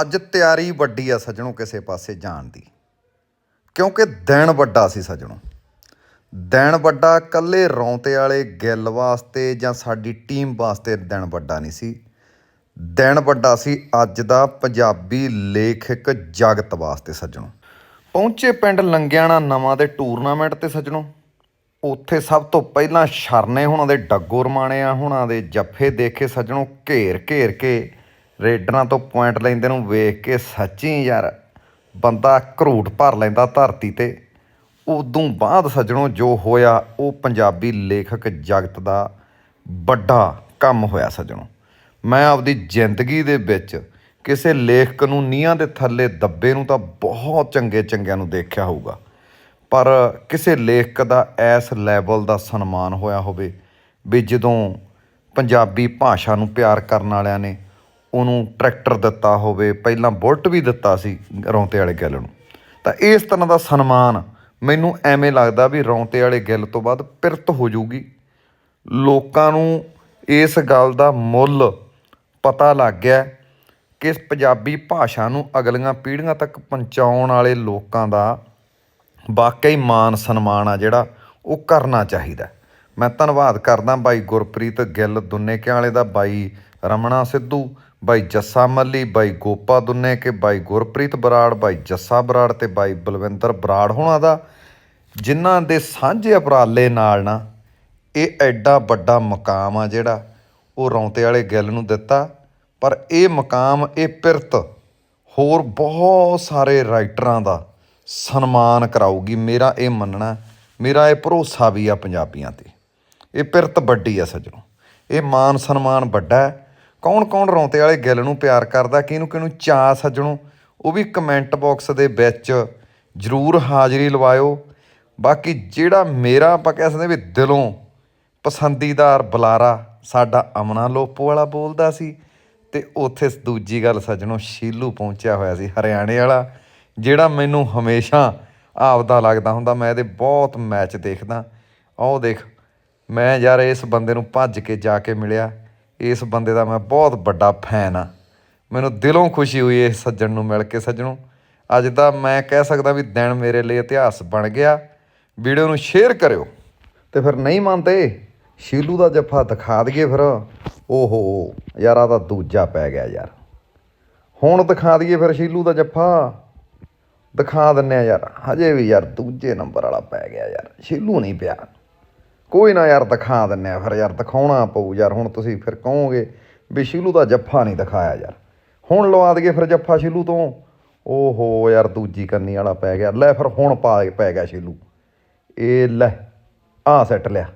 ਅੱਜ ਤਿਆਰੀ ਵੱਡੀ ਆ ਸੱਜਣੋ ਕਿਸੇ ਪਾਸੇ ਜਾਣ ਦੀ। ਕਿਉਂਕਿ ਦਿਨ ਵੱਡਾ ਸੀ ਸੱਜਣੋ। ਦਿਨ ਵੱਡਾ ਕੱਲੇ ਰੌਂਤੇ ਵਾਲੇ ਗਿੱਲ ਵਾਸਤੇ ਜਾਂ ਸਾਡੀ ਟੀਮ ਵਾਸਤੇ ਦਿਨ ਵੱਡਾ ਨਹੀਂ ਸੀ। ਦਿਨ ਵੱਡਾ ਸੀ ਅੱਜ ਦਾ ਪੰਜਾਬੀ ਲੇਖਕ ਜਗਤ ਵਾਸਤੇ ਸੱਜਣੋ। ਪਹੁੰਚੇ ਪਿੰਡ ਲੰਗਿਆਣਾ ਨਵਾਂ ਦੇ ਟੂਰਨਾਮੈਂਟ ਤੇ ਸੱਜਣੋ। ਉੱਥੇ ਸਭ ਤੋਂ ਪਹਿਲਾਂ ਸ਼ਰਨੇ ਹੁਣਾਂ ਦੇ ਡੱਗੋ ਰਮਾਣਿਆ ਹੁਣਾਂ ਦੇ ਜੱਫੇ ਦੇਖੇ ਸੱਜਣੋ ਘੇਰ ਘੇਰ ਕੇ ਰੇਡਰਾਂ ਤੋਂ ਪੁਆਇੰਟ ਲੈਂਦੇ ਨੂੰ ਵੇਖ ਕੇ ਸੱਚੀ ਯਾਰ ਬੰਦਾ ਘਰੂਟ ਭਰ ਲੈਂਦਾ ਧਰਤੀ ਤੇ। ਉਦੋਂ ਬਾਅਦ ਸੱਜਣੋ ਜੋ ਹੋਇਆ, ਉਹ ਪੰਜਾਬੀ ਲੇਖਕ ਜਗਤ ਦਾ ਵੱਡਾ ਕੰਮ ਹੋਇਆ ਸੱਜਣੋ। ਮੈਂ ਆਪਦੀ ਜ਼ਿੰਦਗੀ ਦੇ ਵਿੱਚ ਕਿਸੇ ਲੇਖਕ ਨੂੰ ਨੀਹਾਂ ਦੇ ਥੱਲੇ ਦੱਬੇ ਨੂੰ ਤਾਂ ਬਹੁਤ ਚੰਗੇ ਚੰਗਿਆਂ ਨੂੰ ਦੇਖਿਆ ਹੋਊਗਾ। ਪਰ ਕਿਸੇ ਲੇਖਕ ਦਾ ਇਸ ਲੈਵਲ ਦਾ ਸਨਮਾਨ ਹੋਇਆ ਹੋਵੇ ਵੀ ਜਦੋਂ ਪੰਜਾਬੀ ਭਾਸ਼ਾ ਨੂੰ ਪਿਆਰ ਕਰਨ ਵਾਲਿਆਂ ਨੇ ਉਹਨੂੰ ਟਰੈਕਟਰ ਦਿੱਤਾ ਹੋਵੇ, ਪਹਿਲਾਂ ਬੁਲਟ ਵੀ ਦਿੱਤਾ ਸੀ ਰੌਂਤੇ ਵਾਲੇ ਗਿੱਲ ਨੂੰ। ਤਾਂ ਇਸ ਤਰ੍ਹਾਂ ਦਾ ਸਨਮਾਨ ਮੈਨੂੰ ਐਵੇਂ ਲੱਗਦਾ ਵੀ ਰੌਂਤੇ ਵਾਲੇ ਗਿੱਲ ਤੋਂ ਬਾਅਦ ਪਿਰਤ ਹੋ ਜਾਊਗੀ। ਲੋਕਾਂ ਨੂੰ ਇਸ ਗੱਲ ਦਾ ਮੁੱਲ ਪਤਾ ਲੱਗ ਗਿਆ ਕਿ ਪੰਜਾਬੀ ਭਾਸ਼ਾ ਨੂੰ ਅਗਲੀਆਂ ਪੀੜ੍ਹੀਆਂ ਤੱਕ ਪਹੁੰਚਾਉਣ ਵਾਲੇ ਲੋਕਾਂ ਦਾ ਵਾਕਈ ਮਾਨ ਸਨਮਾਨ ਆ ਜਿਹੜਾ ਉਹ ਕਰਨਾ ਚਾਹੀਦਾ। ਮੈਂ ਧੰਨਵਾਦ ਕਰਦਾ ਬਾਈ ਗੁਰਪ੍ਰੀਤ ਗਿੱਲ, ਦੁੰਨੇਕਿਆਂ ਵਾਲੇ ਦਾ ਬਾਈ ਰਮਣਾ ਸਿੱਧੂ ਬਾਈ ਜੱਸਾ ਮੱਲੀ, ਬਾਈ ਗੋਪਾ ਦੁੰਨੇਕੇ ਬਾਈ ਗੁਰਪ੍ਰੀਤ ਬਰਾੜ, ਬਾਈ ਜੱਸਾ ਬਰਾੜ ਤੇ ਬਾਈ ਬਲਵਿੰਦਰ ਬਰਾੜ ਹੋਣਾ ਦਾ। ਜਿਨ੍ਹਾਂ ਦੇ ਸਾਂਝੇ ਉਪਰਾਲੇ ਨਾਲ ਨਾ ਇਹ ਐਡਾ ਵੱਡਾ ਮਕਾਮ ਆ ਜਿਹੜਾ, ਉਹ ਰੌਂਤੇ ਵਾਲੇ ਗਿੱਲ ਨੂੰ ਦਿੱਤਾ। ਪਰ ਇਹ ਮਕਾਮ, ਇਹ ਪਿਰਤ ਹੋਰ ਬਹੁਤ ਸਾਰੇ ਰਾਈਟਰਾਂ ਦਾ ਸਨਮਾਨ ਕਰਾਊਗੀ। ਮੇਰਾ ਇਹ ਮੰਨਣਾ, ਮੇਰਾ ਇਹ ਭਰੋਸਾ ਵੀ ਆ ਪੰਜਾਬੀਆਂ ਤੇ। ਇਹ ਪਿਰਤ ਵੱਡੀ ਆ ਸੱਜਣੋ। ਇਹ ਮਾਨ ਸਨਮਾਨ ਵੱਡਾ ਹੈ। ਕੌਣ ਕੌਣ ਰੌਂਤੇ ਵਾਲੇ ਗਿੱਲ ਨੂੰ ਪਿਆਰ ਕਰਦਾ, ਕਿਹਨੂੰ ਕਿਹਨੂੰ ਚਾਅ ਸੱਜਣੋ, ਉਹ ਵੀ ਕਮੈਂਟ ਬਾਕਸ ਦੇ ਵਿੱਚ ਜਰੂਰ ਹਾਜ਼ਰੀ ਲਵਾਇਓ। ਬਾਕੀ ਜਿਹੜਾ ਮੇਰਾ, ਆਪਾਂ ਕਹਿ ਸਕਦੇ ਵੀ ਦਿਲੋਂ ਪਸੰਦੀਦਾਰ ਬੁਲਾਰਾ ਸਾਡਾ ਅਮਨਾ ਲੋਪੋ ਵਾਲਾ ਬੋਲਦਾ ਸੀ ਤੇ ਉੱਥੇ ਦੂਜੀ ਗੱਲ ਸੱਜਣੋ ਸ਼ੀਲੂ ਪਹੁੰਚਿਆ ਹੋਇਆ ਸੀ ਹਰਿਆਣੇ ਵਾਲਾ, ਜਿਹੜਾ ਮੈਨੂੰ ਹਮੇਸ਼ਾ ਆਪਦਾ ਲੱਗਦਾ ਹੁੰਦਾ, ਮੈਂ ਇਹਦੇ ਬਹੁਤ ਮੈਚ ਦੇਖਦਾ। ਆਹ ਦੇਖ, ਮੈਂ ਯਾਰ ਇਸ ਬੰਦੇ ਨੂੰ ਭੱਜ ਕੇ ਜਾ ਕੇ ਮਿਲਿਆ। ਇਸ ਬੰਦੇ ਦਾ ਮੈਂ ਬਹੁਤ ਵੱਡਾ ਫੈਨ ਆ। ਮੈਨੂੰ ਦਿਲੋਂ ਖੁਸ਼ੀ ਹੋਈ ਇਸ ਸੱਜਣ ਨੂੰ ਮਿਲ ਕੇ ਸੱਜਣੋ। ਅੱਜ ਦਾ ਮੈਂ ਕਹਿ ਸਕਦਾ ਵੀ ਦਿਨ ਮੇਰੇ ਲਈ ਇਤਿਹਾਸ ਬਣ ਗਿਆ। ਵੀਡੀਓ ਨੂੰ ਸ਼ੇਅਰ ਕਰਿਓ। ਤੇ ਫਿਰ ਨਹੀਂ ਮੰਨਦੇ, ਸ਼ੀਲੂ ਦਾ ਜੱਫਾ ਦਿਖਾ ਦਈਏ ਫਿਰ। ਓਹੋ, ਯਾਰ ਆ ਤਾਂ ਦੂਜਾ ਪੈ ਗਿਆ ਯਾਰ। ਹੁਣ ਦਿਖਾ ਦਈਏ ਫਿਰ ਸ਼ੀਲੂ ਦਾ ਜੱਫਾ। ਦਿਖਾ ਦਿੰਨੇ ਆ ਯਾਰ, ਹਜੇ ਵੀ ਯਾਰ ਦੂਜੇ ਨੰਬਰ ਵਾਲਾ ਪੈ ਗਿਆ ਯਾਰ। ਸ਼ੀਲੂ ਨਹੀਂ ਪਿਆ। ਕੋਈ ਨਾ ਯਾਰ ਦਿਖਾ ਦਿੰਨੇ ਆ ਫਿਰ ਯਾਰ ਦਿਖਾਉਣਾ ਪਊ ਯਾਰ, ਹੁਣ ਤੁਸੀਂ ਫਿਰ ਕਹੋਗੇ ਵੀ ਸ਼ੀਲੂ ਦਾ ਜੱਫਾ ਨਹੀਂ ਦਿਖਾਇਆ ਯਾਰ। ਹੁਣ ਲਵਾ ਦਈਏ ਫਿਰ ਜੱਫਾ ਸ਼ੀਲੂ ਤੋਂ। ਓਹੋ ਯਾਰ ਦੂਜੀ ਕੰਨੀ ਵਾਲਾ ਪੈ ਗਿਆ। ਲੈ ਫਿਰ ਹੁਣ ਪਾ ਪੈ ਗਿਆ ਸ਼ੀਲੂ। ਇਹ ਲੈ ਆ ਸੈੱਟ ਲਿਆ।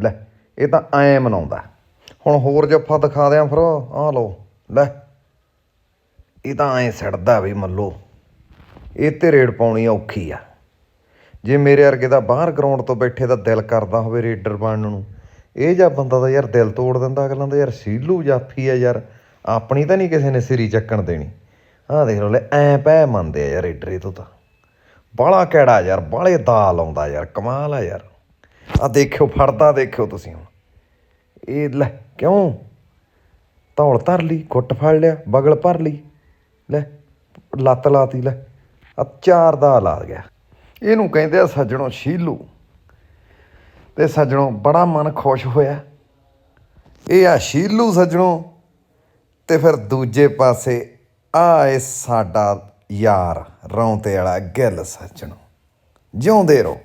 ਲੈ, ਇਹ ਤਾਂ ਐ ਮਨਾਉਂਦਾ। ਹੁਣ ਹੋਰ ਜੱਫਾ ਦਿਖਾ ਦਿਆਂ ਫਿਰ ਆ ਲਓ, ਲੈ। ਇਹ ਤਾਂ ਐ ਸੜਦਾ ਵੀ ਮੱਲੋ। ਇਹ ਤੇ ਰੇਡ ਪਾਉਣੀ ਔਖੀ ਆ। ਜੇ ਮੇਰੇ ਵਰਗੇ ਦਾ ਬਾਹਰ ਗਰਾਊਂਡ ਤੋਂ ਬੈਠੇ ਦਾ ਦਿਲ ਕਰਦਾ ਹੋਵੇ ਰੇਡਰ ਬਣਨ ਨੂੰ, ਇਹ ਜਾਂ ਬੰਦਾ ਤਾਂ ਯਾਰ ਦਿਲ ਤੋੜ ਦਿੰਦਾ ਅਗਲਾਂ ਦਾ, ਯਾਰ ਸੀਲੂ ਜਾਫੀ ਆ ਯਾਰ, ਆਪਣੀ ਤਾਂ ਨਹੀਂ ਕਿਸੇ ਨੇ ਸਿਰੀ ਚੱਕਣ ਦੇਣੀ। ਆਹ ਦੇਖ ਲਓ ਲੈ, ਐ ਪੈ ਮੰਨਦੇ ਆ ਯਾਰ ਰੇਡਰੇ ਤੋਂ ਤਾਂ। ਬਾਲਾ ਕਿਹੜਾ ਯਾਰ ਬਾਲੇ ਦਾ ਲਾਉਂਦਾ ਯਾਰ, ਕਮਾਲ ਆ ਯਾਰ। ਆ ਦੇਖਿਓ, ਫੜਦਾ ਦੇਖਿਓ ਤੁਸੀਂ ਹੁਣ। ਇਹ ਲੈ, ਕਿਉਂ? ਧੌਲ ਧਰ ਲਈ ਗੁੱਟ ਫੜ ਲਿਆ, ਬਗਲ ਭਰ ਲਈ। ਲੈ, ਲੱਤ ਲਾਤੀ, ਲੈ। ਆ ਚਾਰ ਦਾ ਲਾ ਗਿਆ। ਇਹਨੂੰ ਕਹਿੰਦੇ ਆ ਸੱਜਣੋ ਸ਼ੀਲੂ। ਤੇ ਸੱਜਣੋ ਬੜਾ ਮਨ ਖੁਸ਼ ਹੋਇਆ। ਇਹ ਆ ਸ਼ੀਲੂ ਸੱਜਣੋ। ਤੇ ਫਿਰ ਦੂਜੇ ਪਾਸੇ ਆ ਇਹ ਸਾਡਾ ਯਾਰ, ਰੌਂਤੇ ਵਾਲਾ ਗਿੱਲ ਸੱਜਣੋ। ਜਿਉਂਦੇ ਰਹੋ।